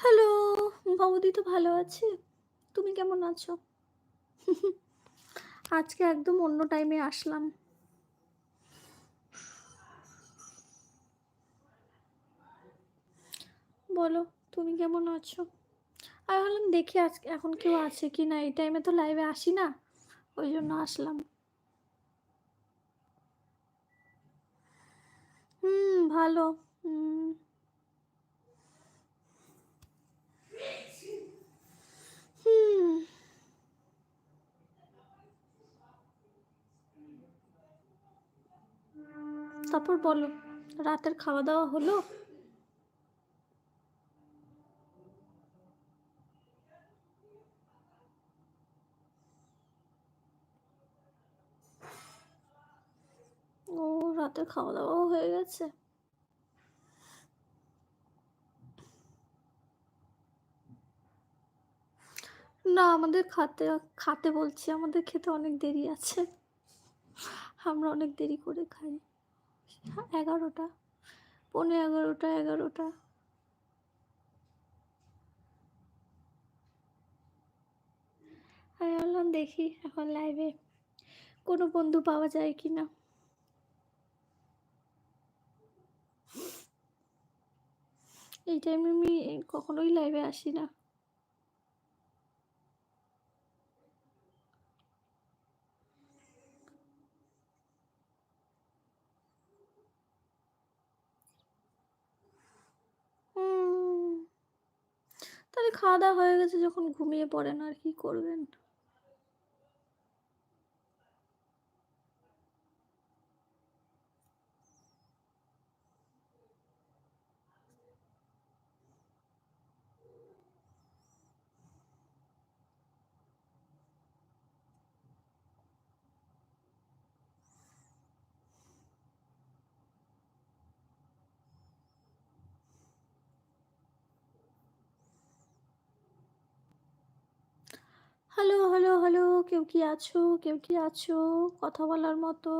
Hello! বৌদি তো ভালো আছে। তুমি কেমন আছো? আজকে একদম অন্য টাইমে আসলাম। বলো, তুমি কেমন আছো? আমি ভাবলাম দেখি আজকে এখন কেউ আছে কি না। এই টাইমে তো লাইভে আসি না। ওই জন্য আসলাম। হুম, ভালো। হুম। তারপর বলো, রাতের খাওয়া-দাওয়া হলো? ও রাতের খাওয়া-দাওয়াও হয়ে গেছে? না আমাদের খাতে খাতে বলছি আমাদের খেতে অনেক দেরি আছে। আমরা অনেক দেরি করে খাই। ১১টা, পৌনে ১১টা, ১১টা। আমি বললাম দেখি এখন লাইভে কোনো বন্ধু পাওয়া যায় কি না এই টাইমে আমি কখনোই লাইভে আসি না। হুম। তাহলে খাওয়া-দাওয়া হয়ে গেছে যখন ঘুমিয়ে পড়েন আর কি করবেন? হ্যালো, হ্যালো, হ্যালো কেউ কি আছো? কেউ কি আছো? কথা বলার মতো?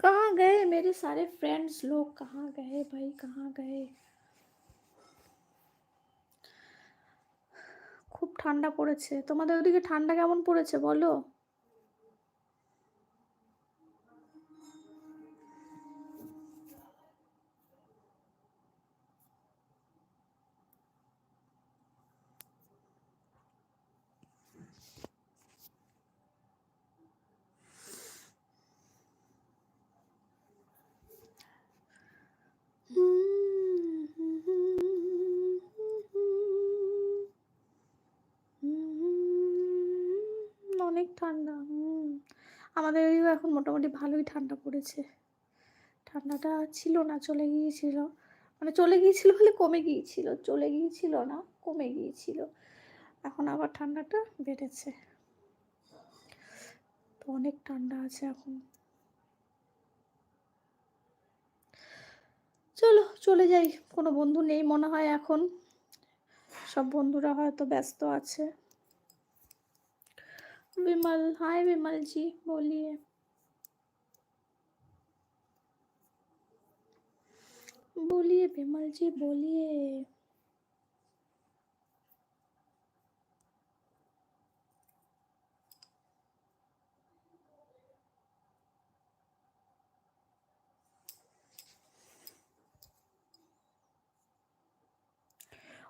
कहाँ गए मेरे सारे फ्रेंड्स लोग कहाँ गए भाई कहाँ गए? খুব ঠান্ডা পড়েছে। তোমাদের ওদিকে ঠান্ডা কেমন পড়েছে বলো? অনেক ঠান্ডা। হুম। আমাদের এখন মোটামুটি ভালোই ঠান্ডা পড়েছে। ঠান্ডাটা ছিল না চলে গিয়েছিল। মানে চলে গিয়েছিল বলে কমে গিয়েছিল। চলে গিয়েছিল না, কমে গিয়েছিল। এখন আবার ঠান্ডাটা বেড়েছে। তো অনেক ঠান্ডা আছে এখন। চলো চলে যাই। কোনো বন্ধু নেই মনে হয় এখন। সব বন্ধুরা হয়তো ব্যস্ত আছে। विमल हाय विमल जी बोलिए। बोलिए विमल जी बोलिए।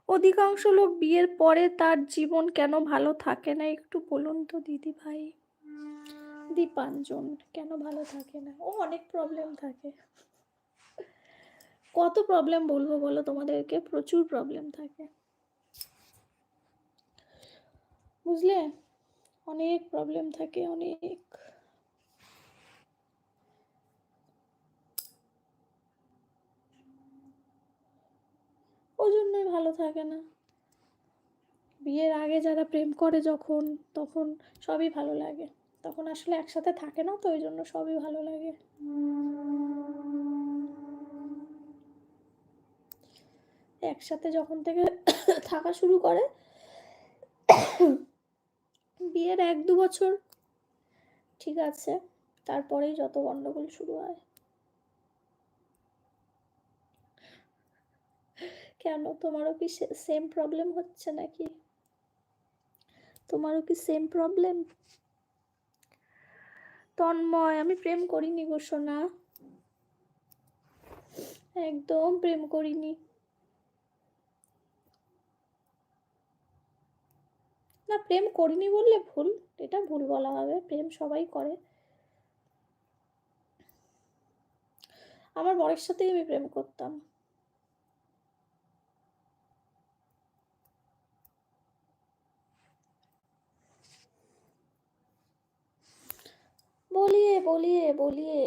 অধিকাংশ লোক বিয়ের পরে তার জীবন কেন ভালো থাকে না? একটু বলুন তো, দিদি ভাই। দীপাঞ্জন, কেন ভালো থাকে না? ও, অনেক প্রবলেম থাকে। কত প্রবলেম বলব বলো? তোমাদেরকে প্রচুর প্রবলেম থাকে। বুঝলে? অনেক প্রবলেম থাকে, অনেক। ওই জন্যই ভালো থাকে না। বিয়ের আগে যারা প্রেম করে যখন, তখন সবই ভালো লাগে। তখন আসলে একসাথে থাকে না তো, ওই জন্য সবই ভালো লাগে। একসাথে যখন থেকে থাকা শুরু করে, বিয়ের এক দু বছর, ঠিক আছে। তারপরেই যত গন্ডগোল শুরু হয়। কেন? তোমারও কি সেম প্রবলেম হচ্ছে নাকি? তোমারও কি সেম প্রবলেম তন্ময়, আমি প্রেম করিনি গো সোনা। একদম প্রেম করিনি। না, প্রেম করিনি বললে ভুল, এটা ভুল বলা হবে। প্রেম সবাই করে। আমার বরের সাথেই আমি প্রেম করতাম। বলিয়ে বলিয়ে বলিয়ে।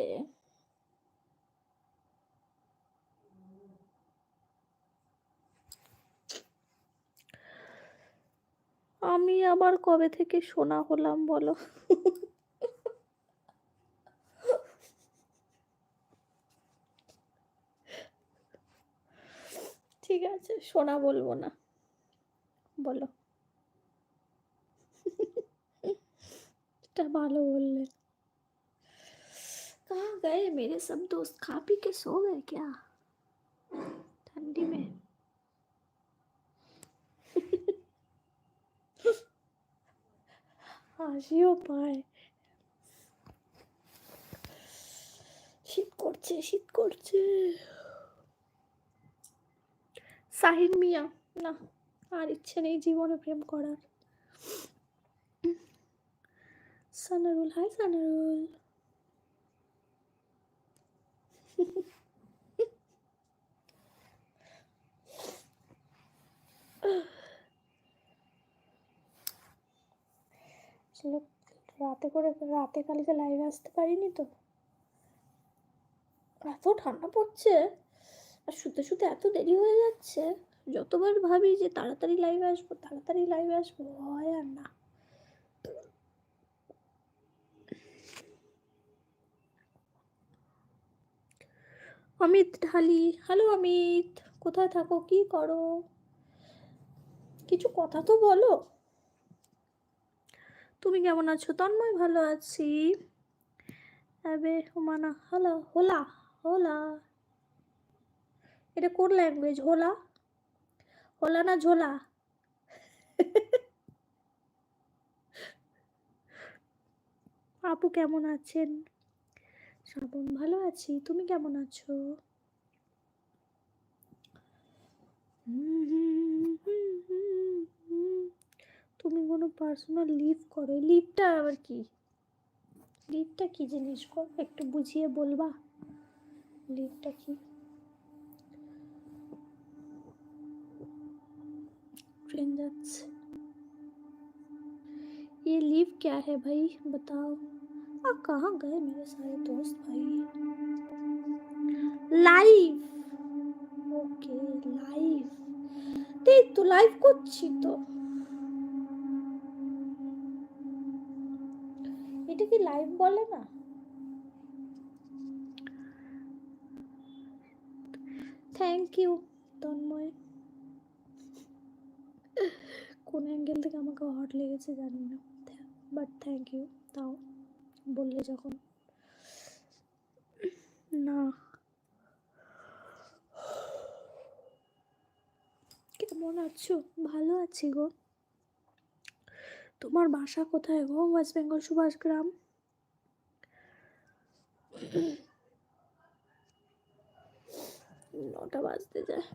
আমি আবার কবে থেকে সোনা হলাম বলো? ঠিক আছে, সোনা বলব না। বলো। এটা ভালো বললে। कहाँ गए मेरे सब दोस्त खा पी के सो गए क्या ठंडी में হাসিও পায় শীত করছে শীত করছে সাহিন মিয়া না আর ইচ্ছে নেই জীবনে প্রেম করার সানারুল হাই সানারুল রাতে করে রাতে কালকে লাইভে আসতে পারিনি তো। এত ঠান্ডা পড়ছে, আর শুতে শুতে এত দেরি হয়ে যাচ্ছে। যতবার ভাবি যে তাড়াতাড়ি লাইভে আসব, তাড়াতাড়ি লাইভে আসব হয় আর না। অমিত ঢালি, হ্যালো অমিত, কোথায় থাকো? কি করো? কিছু কথা তো বলো। তুমি কেমন আছো? তন্ময় ভালো আছি। আবে, হুমানা হ্যালো হোলা হোলা। এটা কোন ল্যাঙ্গুয়েজ হোলা? হোলা না ঝোলা? আপু কেমন আছেন? শ্রাবণ ভালো আছি। তুমি কেমন আছো? তুমি কোনো পার্সোনাল লিভ করো। লিভটা আবার কি? লিভটা কি জিনিস? কর, একটু বুঝিয়ে বলবা। লিভটা কি? ट्रेन जाती ये लीव क्या है भाई बताओ आ कहाँ गए मेरे सारे दोस्त भाई লাইভ ওকে লাইভ এই তো লাইভ করছি তো এটা কি লাইভ বলে না থ্যাংক ইউ তন্ময় কোন অ্যাঙ্গেল থেকে আমাকে হট লেগেছে জানি না বাট থ্যাংক ইউ তাও বললে যখন। না। কেমন আছো? ভালো আছি গো। তোমার বাসা কোথায় গো? ওয়েস্ট বেঙ্গল সুভাষ গ্রাম নটা বাজতে যায়।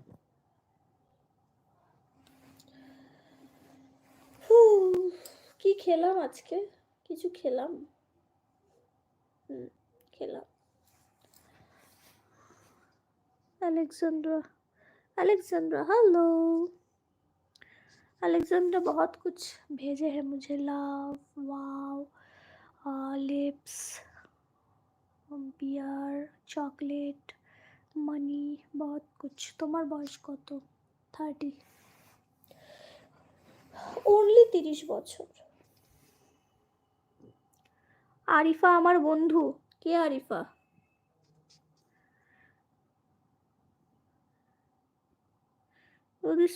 কি খেলাম আজকে? কিছু খেলাম। খেলাম अलेक्जेंड्रा अलेक्जेंड्रा हेलो अलेक्जेंड्रा बहुत कुछ भेजे हैं मुझे love wow lips bear chocolate money बहुत कुछ তোমার বয়স কত থার্টি তিরিশ বছর আরিফা আমার বন্ধু। কে আরিফা?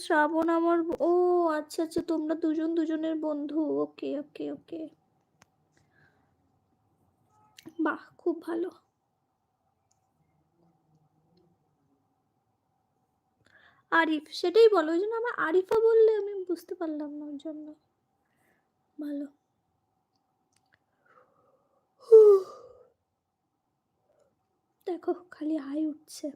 শ্রাবণ আমার ও আচ্ছা আচ্ছা তোমরা দুজন দুজনের বন্ধু। ওকে ওকে ওকে। বাহ, খুব ভালো। আরিফ, সেটাই বলো। ওই জন্য আমার আরিফা বললে আমি বুঝতে পারলাম না ওর জন্য। ভালো। দেখো, খালি হাই উঠছে।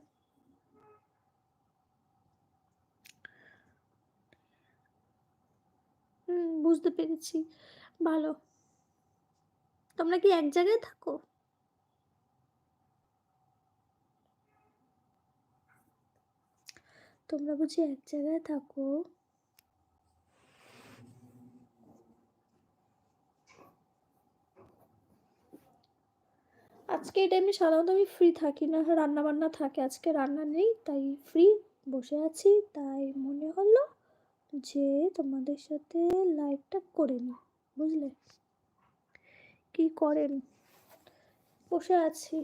বুঝতে পেরেছি। ভালো। তোমরা কি এক জায়গায় থাকো? তোমরা বুঝি এক জায়গায় থাকো? আজকে এই টাইমে সাধারণত আমি ফ্রি থাকি না রান্না বান্না থাকে। আজকে রান্না নেই, তাই ফ্রি বসে আছি। তাই মনে হলো যে তোমাদের সাথে লাইভটা করে নি বুঝলে? কি করেন? বসে আছি।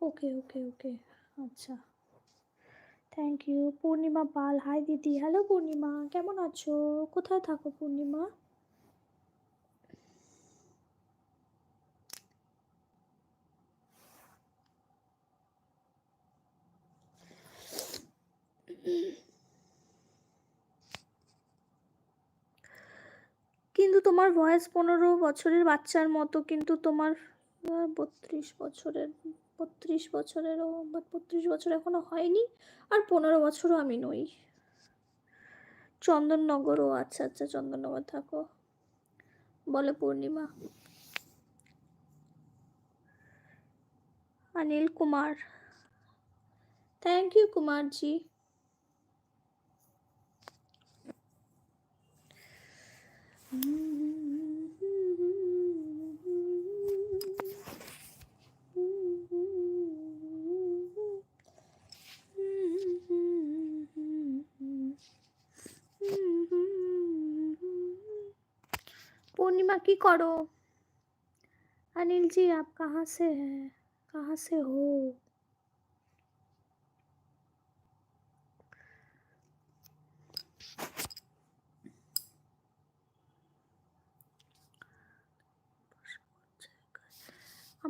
ওকে ওকে ওকে আচ্ছা। Thank you Purnima Pal. Hi দিদি। হ্যালো পূর্ণিমা। কেমন আছো? কোথায় থাকো, পূর্ণিমা কিন্তু তোমার বয়স পনেরো বছরের বাচ্চার মতো কিন্তু তোমার বত্রিশ বছরের বত্রিশ বছরেরও বত্রিশ বছর এখনো হয়নি আর পনেরো বছরও আমি নই চন্দননগরও আচ্ছা আচ্ছা চন্দননগর থাকো বলে পূর্ণিমা अनिल कुमार थैंक यू कुमार जी पूर्णिमा की करो। अनिल जी आप कहाँ से हैं? कहाँ से हो?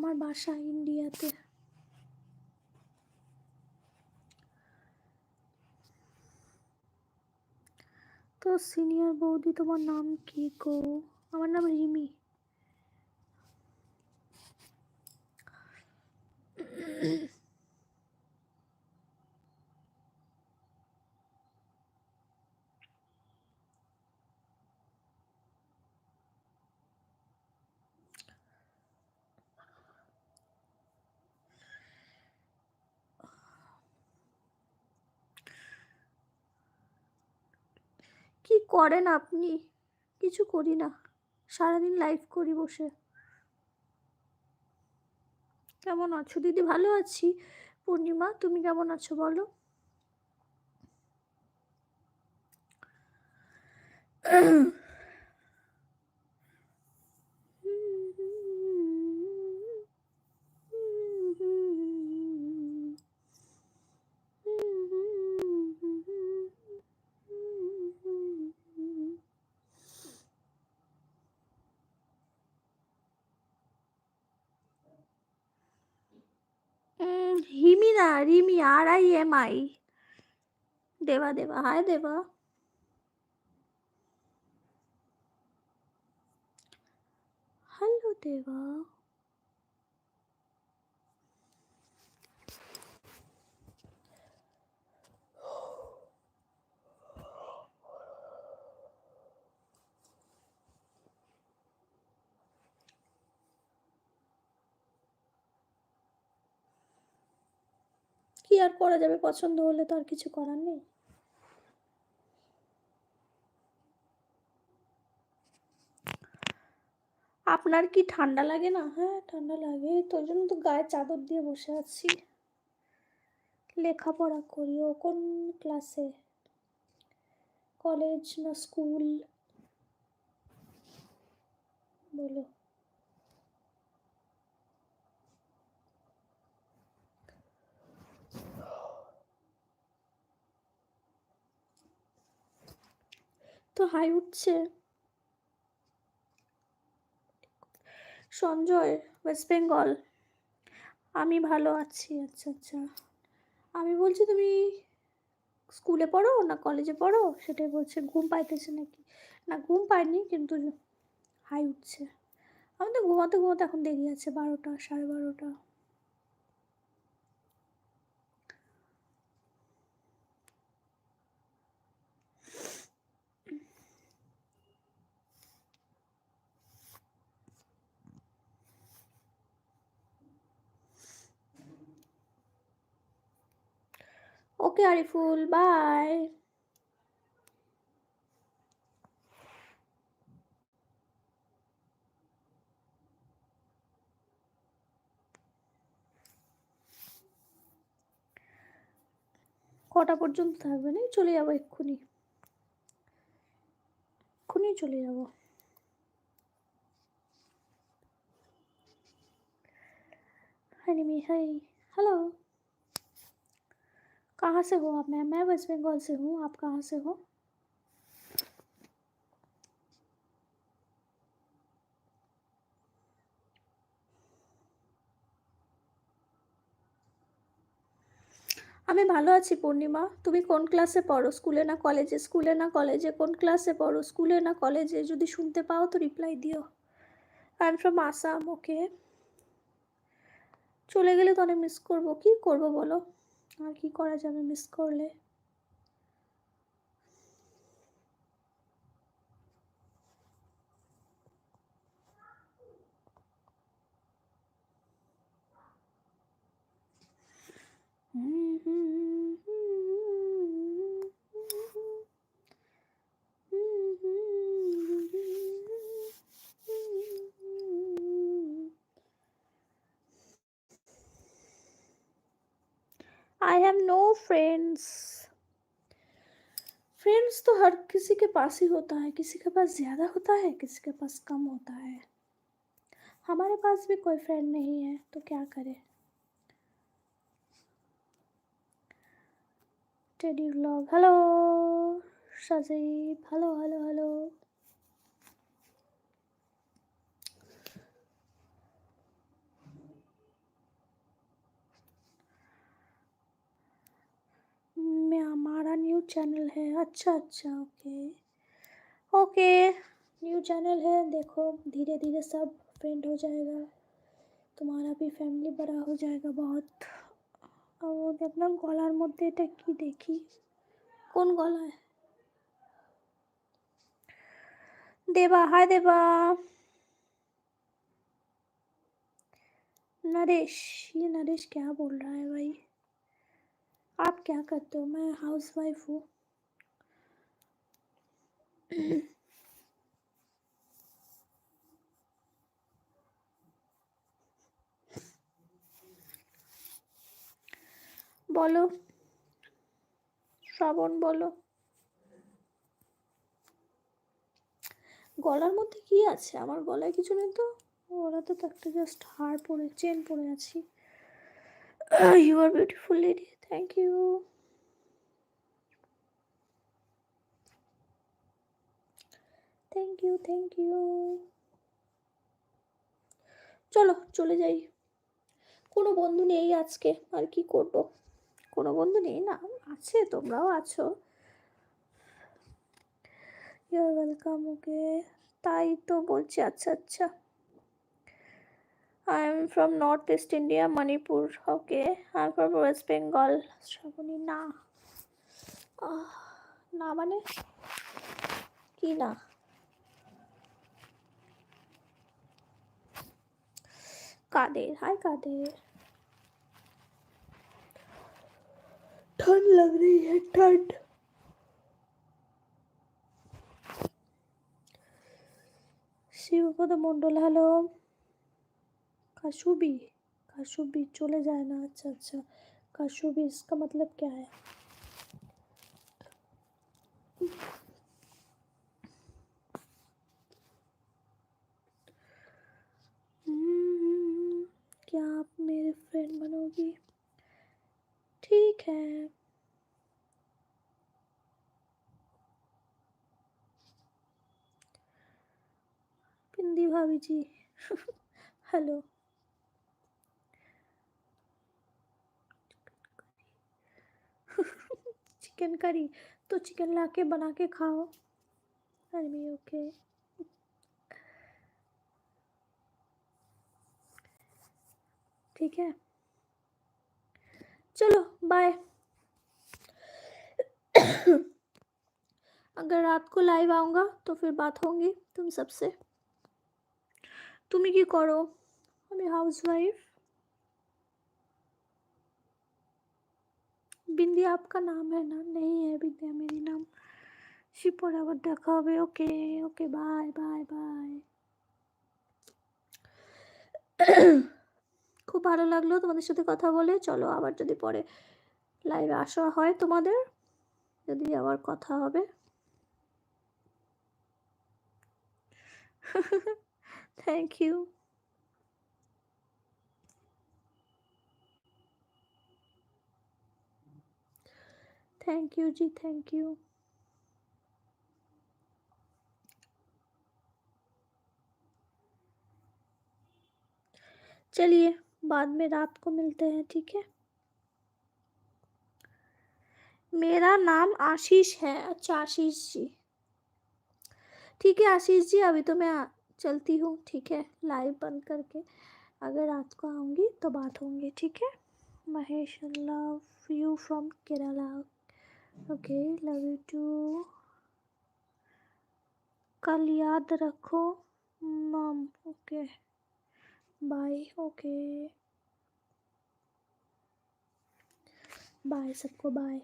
আমার বাসা ইন্ডিয়াতে। তো সিনিয়র বৌদি তোমার নাম কি গো? আমার নাম রিমি। কি করেন আপনি? কিছু করি না। সারাদিন লাইভ করি বসে। কেমন আছো? দিদি ভালো আছি। পূর্ণিমা, তুমি কেমন আছো বলো? হিমি না রিমি আর I am I Deba Deba hi দেবা হ্যালো কি আর করা যাবে? পছন্দ হলে তো আর কিছু করার নেই। আপনার কি ঠান্ডা লাগে না? হ্যাঁ ঠান্ডা লাগে। তো, ওই জন্য তো গায়ে চাদর দিয়ে বসে আছি। লেখাপড়া করি। ও কোন ক্লাসে কলেজ না স্কুল বলো। হাই উঠছে। সঞ্জয় ওয়েস্ট বেঙ্গল আমি ভালো আছি আচ্ছা আচ্ছা। আমি বলছি, তুমি স্কুলে পড়ো না কলেজে পড়ো? সেটাই বলছে, ঘুম পাইতেছে নাকি? না, ঘুম পাইনি, কিন্তু হাই উঠছে। আমি তো ঘুমাতে ঘুমাতে এখন দেরি আছে, বারোটা, সাড়ে বারোটা। Okay, Ariful, bye. কটা পর্যন্ত থাকবে? না চলে যাব এক্ষুনি। এক্ষুনি চলে যাব। Hi hi. হ্যালো। कहाँ से हो आप मैम मैं वेस्ट बंगाल से हूँ आप कहाँ से हो আমি ভালো আছি পূর্ণিমা তুমি কোন ক্লাসে পড়ো স্কুলে না কলেজে স্কুলে না কলেজে কোন ক্লাসে পড়ো স্কুলে না কলেজে যদি শুনতে পাও তো রিপ্লাই দিও I am from Assam okay চলে গেলে তো অনেক মিস করবো কি করব বলো আর কি করা যাবে মিস করলে? आई फ्रेंड्स फ्रेंड्स तो हर किसी के पास ही होता है, किसी के पास ज़्यादा होता है, किसी के पास कम होता है। हमारे पास भी कोई फ्रेंड नहीं है तो क्या करें? Teddy vlog hello Sajib hello hello hello में हमारा न्यू चैनल है अच्छा अच्छा ओके ओके न्यू चैनल है देखो धीरे धीरे सब फ्रेंड हो जाएगा তোমারা भी ফ্যামিলি বড়া हो जाएगा बहुत ও দেখলাম গলার মধ্যে এটা কি দেখি কোন গলায় देवा हाय देवा नरेश ये नरेश क्या बोल रहा है भाई आप क्या करते हो मैं हाउस वाइफ हूँ বলো শ্রাবণ বলো গলার মধ্যে কি আছে আমার গলায় কিছু নেই তো ওরাতে তো একটা জাস্ট হার পরে চেন পরে আছি you are beautiful lady thank you thank you thank you চলো, চলে যাই। কোনো বন্ধু নেই আজকে, আর কি করব? কোনো বন্ধু নেই না, আছে, তোমরাও আছো। ইউর ওয়েলকাম ওকে তাই তো বলছি আচ্ছা আচ্ছা। I am from North East India Manipur okay I am from West Bengal Shrabani না আহ, না মানে কি না कादेर हाय कादेर ठंड लग रही है ठंड शिवपद मंडल हेलो काशुबी काशुबी चले जाए ना। अच्छा अच्छा। काशुबी, इसका मतलब क्या है? हम्म, क्या आप मेरे फ्रेंड बनोगी? ठीक है। बिंदी भाभी जी हेलो चिकन करी तो चिकन ला के बना के खाओ आई मी ओके ठीक है चलो बाय अगर रात को लाइव आऊँगा तो फिर बात होंगी तुम सबसे তুমি কি করো আমি হাউস वाइफ बिंदिया आपका नाम है ना नहीं है बिंदिया मेरी नाम শিপরে আবার দেখা হবে okay okay bye bye bye খুব ভালো লাগলো তোমাদের সাথে কথা বলে চলো আবার যদি পরে লাইভে আসা হয় তোমাদের যদি আবার কথা হবে থ্যাংক ইউ थैंक यू जी थैंक यू चलिए, बाद में रात को मिलते हैं, ठीक है? मेरा नाम आशीष है अच्छा आशीष जी। ठीक है, आशीष जी, अभी तो मैं चलती हूँ, ठीक है? लाइव बंद करके। अगर रात को आऊँगी तो बात होंगी, ठीक है? Mahesh love you from Kerala okay love you too कल याद रखो मम ओके बाय ओके बाय सबको बाय